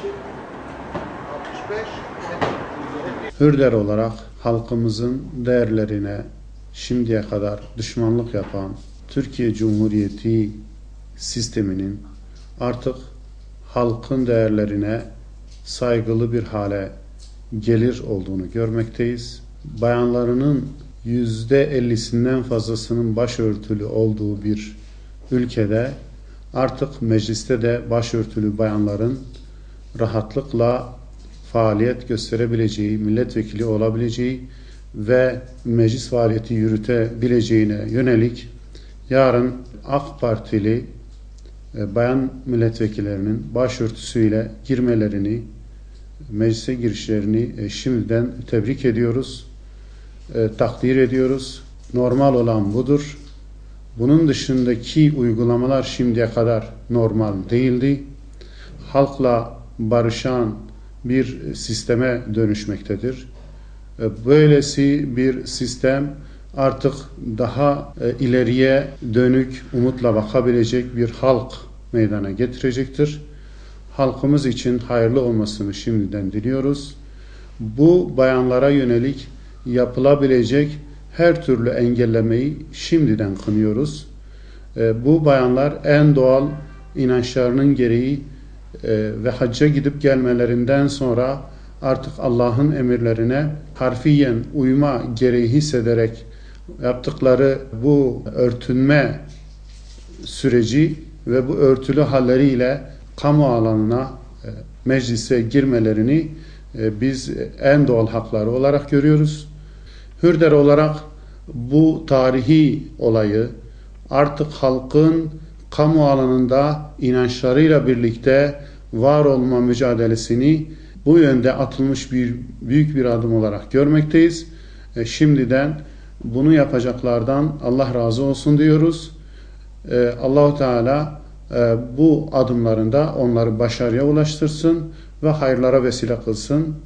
65 Hürder olarak halkımızın değerlerine şimdiye kadar düşmanlık yapan Türkiye Cumhuriyeti sisteminin artık halkın değerlerine saygılı bir hale gelir olduğunu görmekteyiz. Bayanlarının yüzde ellisinden fazlasının başörtülü olduğu bir ülkede artık mecliste de başörtülü bayanların rahatlıkla faaliyet gösterebileceği, milletvekili olabileceği ve meclis faaliyeti yürütebileceğine yönelik yarın AK Partili e, bayan milletvekillerinin başörtüsüyle girmelerini, meclise girişlerini e, şimdiden tebrik ediyoruz, e, takdir ediyoruz. Normal olan budur. Bunun dışındaki uygulamalar şimdiye kadar normal değildi. Halkla barışan bir sisteme dönüşmektedir. E, Böylesi bir sistem artık daha e, ileriye dönük umutla bakabilecek bir halk meydana getirecektir. Halkımız için hayırlı olmasını şimdiden diliyoruz. Bu bayanlara yönelik yapılabilecek her türlü engellemeyi şimdiden kınıyoruz. E, Bu bayanlar en doğal inançlarının gereği ve hacca gidip gelmelerinden sonra artık Allah'ın emirlerine harfiyen uyma gereği hissederek yaptıkları bu örtünme süreci ve bu örtülü halleriyle kamu alanına e, meclise girmelerini e, biz en doğal hakları olarak görüyoruz. Hürder olarak bu tarihi olayı artık halkın kamu alanında inançlarıyla birlikte var olma mücadelesini bu yönde atılmış bir büyük bir adım olarak görmekteyiz. E, şimdiden bunu yapacaklardan Allah razı olsun diyoruz. E, Allahu Teala e, bu adımlarında onları başarıya ulaştırsın ve hayırlara vesile kılsın.